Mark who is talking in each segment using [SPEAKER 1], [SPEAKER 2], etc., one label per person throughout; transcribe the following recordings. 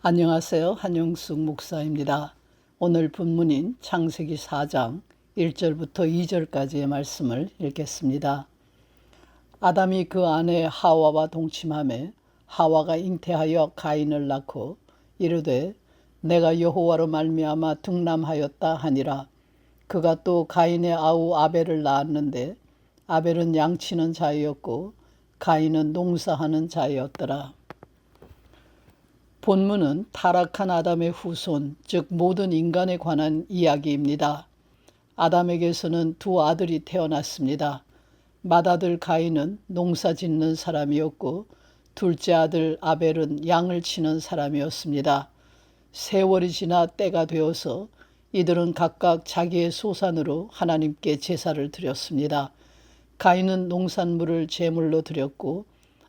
[SPEAKER 1] 안녕하세요. 한영숙 목사입니다. 오늘 본문인 창세기 4장 1절부터 2절까지의 말씀을 읽겠습니다. 아담이 그 아내 하와와 동침함에 하와가 잉태하여 가인을 낳고 이르되 내가 여호와로 말미암아 둥남하였다 하니라. 그가 또 가인의 아우 아벨을 낳았는데 아벨은 양치는 자였고 가인은 농사하는 자였더라. 본문은 타락한 아담의 후손, 즉 모든 인간에 관한 이야기입니다. 아담에게서는 두 아들이 태어났습니다. 맏아들 가인은 농사 짓는 사람이었고 둘째 아들 아벨은 양을 치는 사람이었습니다. 세월이 지나 때가 되어서 이들은 각각 자기의 소산으로 하나님께 제사를 드렸습니다. 가인은 농산물을 제물로 드렸고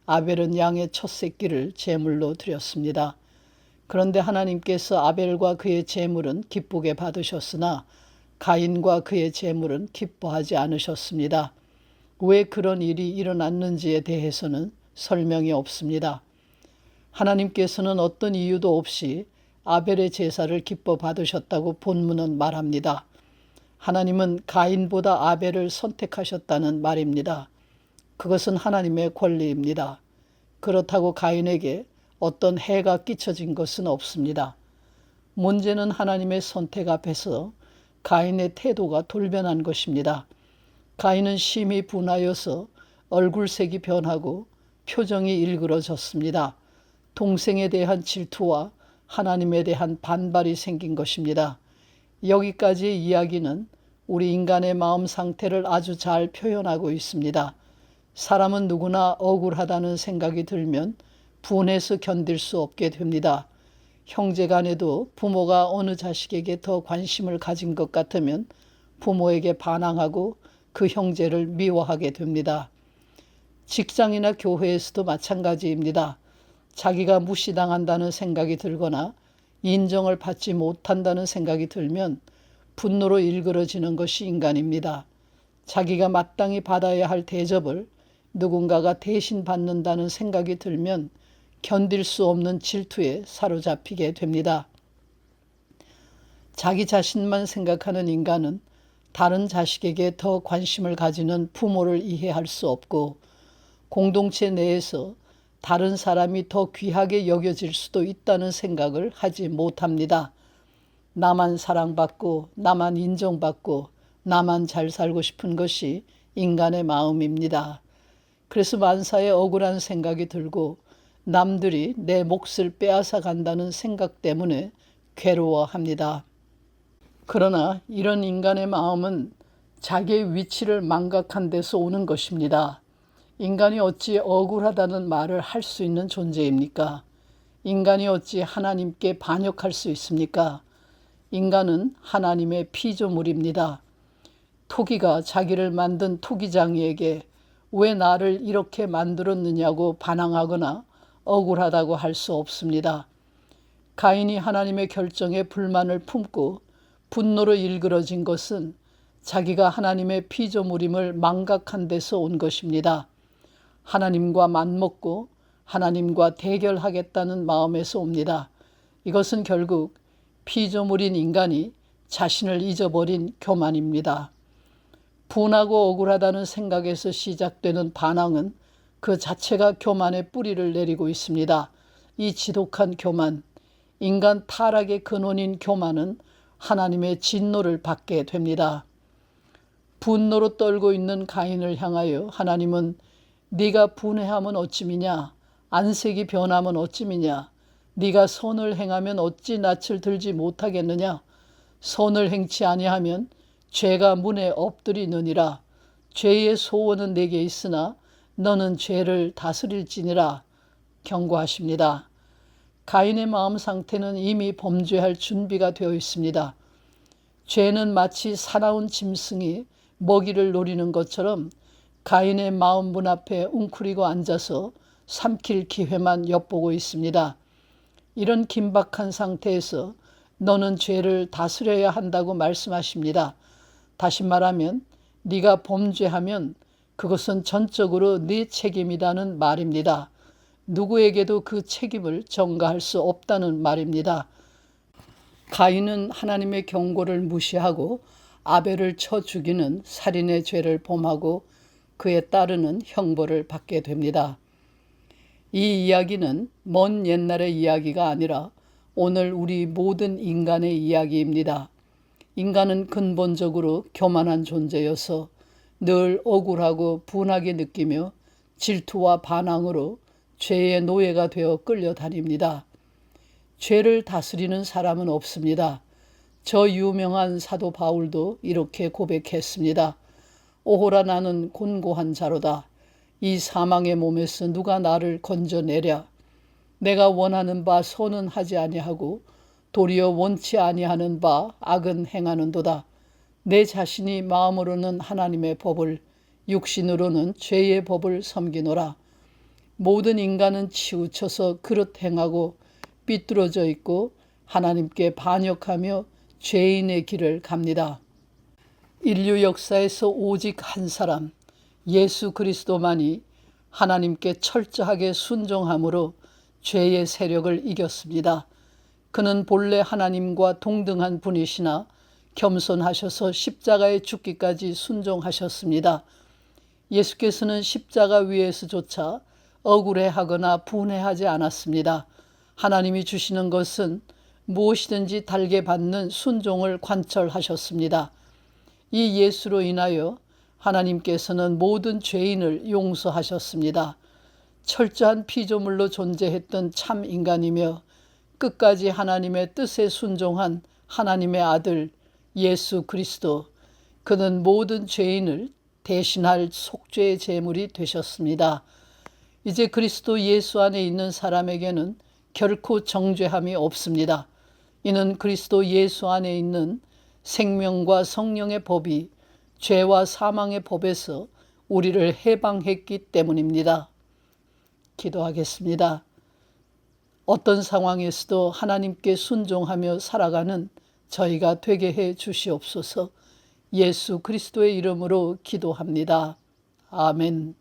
[SPEAKER 1] 아벨은 양의 첫 새끼를 제물로 드렸습니다. 그런데 하나님께서 아벨과 그의 제물은 기쁘게 받으셨으나 가인과 그의 제물은 기뻐하지 않으셨습니다. 왜 그런 일이 일어났는지에 대해서는 설명이 없습니다. 하나님께서는 어떤 이유도 없이 아벨의 제사를 기뻐 받으셨다고 본문은 말합니다. 하나님은 가인보다 아벨을 선택하셨다는 말입니다. 그것은 하나님의 권리입니다. 그렇다고 가인에게 어떤 해가 끼쳐진 것은 없습니다. 문제는 하나님의 선택 앞에서 가인의 태도가 돌변한 것입니다. 가인은 심히 분하여서 얼굴색이 변하고 표정이 일그러졌습니다. 동생에 대한 질투와 하나님에 대한 반발이 생긴 것입니다. 여기까지의 이야기는 우리 인간의 마음 상태를 아주 잘 표현하고 있습니다. 사람은 누구나 억울하다는 생각이 들면 분해서 견딜 수 없게 됩니다. 형제 간에도 부모가 어느 자식에게 더 관심을 가진 것 같으면 부모에게 반항하고 그 형제를 미워하게 됩니다. 직장이나 교회에서도 마찬가지입니다. 자기가 무시당한다는 생각이 들거나 인정을 받지 못한다는 생각이 들면 분노로 일그러지는 것이 인간입니다. 자기가 마땅히 받아야 할 대접을 누군가가 대신 받는다는 생각이 들면 견딜 수 없는 질투에 사로잡히게 됩니다. 자기 자신만 생각하는 인간은 다른 자식에게 더 관심을 가지는 부모를 이해할 수 없고 공동체 내에서 다른 사람이 더 귀하게 여겨질 수도 있다는 생각을 하지 못합니다. 나만 사랑받고 나만 인정받고 나만 잘 살고 싶은 것이 인간의 마음입니다. 그래서 만사에 억울한 생각이 들고 남들이 내 몫을 빼앗아 간다는 생각 때문에 괴로워합니다. 그러나 이런 인간의 마음은 자기의 위치를 망각한 데서 오는 것입니다. 인간이 어찌 억울하다는 말을 할 수 있는 존재입니까? 인간이 어찌 하나님께 반역할 수 있습니까? 인간은 하나님의 피조물입니다. 토기가 자기를 만든 토기장이에게 왜 나를 이렇게 만들었느냐고 반항하거나 억울하다고 할 수 없습니다. 가인이 하나님의 결정에 불만을 품고 분노로 일그러진 것은 자기가 하나님의 피조물임을 망각한 데서 온 것입니다. 하나님과 맞먹고 하나님과 대결하겠다는 마음에서 옵니다. 이것은 결국 피조물인 인간이 자신을 잊어버린 교만입니다. 분하고 억울하다는 생각에서 시작되는 반항은 그 자체가 교만의 뿌리를 내리고 있습니다. 이 지독한 교만, 인간 타락의 근원인 교만은 하나님의 진노를 받게 됩니다. 분노로 떨고 있는 가인을 향하여 하나님은 네가 분해하면 어찌미냐 안색이 변하면 어찌미냐 네가 선을 행하면 어찌 낯을 들지 못하겠느냐 선을 행치 아니하면 죄가 문에 엎드리느니라 죄의 소원은 내게 있으나 너는 죄를 다스릴지니라 경고하십니다. 가인의 마음 상태는 이미 범죄할 준비가 되어 있습니다. 죄는 마치 사나운 짐승이 먹이를 노리는 것처럼 가인의 마음 문 앞에 웅크리고 앉아서 삼킬 기회만 엿보고 있습니다. 이런 긴박한 상태에서 너는 죄를 다스려야 한다고 말씀하십니다. 다시 말하면 네가 범죄하면 그것은 전적으로 네 책임이라는 말입니다. 누구에게도 그 책임을 전가할 수 없다는 말입니다. 가인은 하나님의 경고를 무시하고 아벨을 쳐 죽이는 살인의 죄를 범하고 그에 따르는 형벌을 받게 됩니다. 이 이야기는 먼 옛날의 이야기가 아니라 오늘 우리 모든 인간의 이야기입니다. 인간은 근본적으로 교만한 존재여서 늘 억울하고 분하게 느끼며 질투와 반항으로 죄의 노예가 되어 끌려다닙니다. 죄를 다스리는 사람은 없습니다. 저 유명한 사도 바울도 이렇게 고백했습니다. 오호라 나는 곤고한 자로다. 이 사망의 몸에서 누가 나를 건져내랴. 내가 원하는 바 선은 하지 아니하고 도리어 원치 아니하는 바 악은 행하는도다. 내 자신이 마음으로는 하나님의 법을 육신으로는 죄의 법을 섬기노라. 모든 인간은 치우쳐서 그릇 행하고 삐뚤어져 있고 하나님께 반역하며 죄인의 길을 갑니다. 인류 역사에서 오직 한 사람, 예수 그리스도만이 하나님께 철저하게 순종함으로 죄의 세력을 이겼습니다. 그는 본래 하나님과 동등한 분이시나 겸손하셔서 십자가에 죽기까지 순종하셨습니다. 예수께서는 십자가 위에서조차 억울해하거나 분해하지 않았습니다. 하나님이 주시는 것은 무엇이든지 달게 받는 순종을 관철하셨습니다. 이 예수로 인하여 하나님께서는 모든 죄인을 용서하셨습니다. 철저한 피조물로 존재했던 참 인간이며 끝까지 하나님의 뜻에 순종한 하나님의 아들 예수 그리스도 그는 모든 죄인을 대신할 속죄의 제물이 되셨습니다. 이제 그리스도 예수 안에 있는 사람에게는 결코 정죄함이 없습니다. 이는 그리스도 예수 안에 있는 생명과 성령의 법이 죄와 사망의 법에서 우리를 해방했기 때문입니다. 기도하겠습니다. 어떤 상황에서도 하나님께 순종하며 살아가는 저희가 되게 해 주시옵소서 예수 그리스도의 이름으로 기도합니다. 아멘.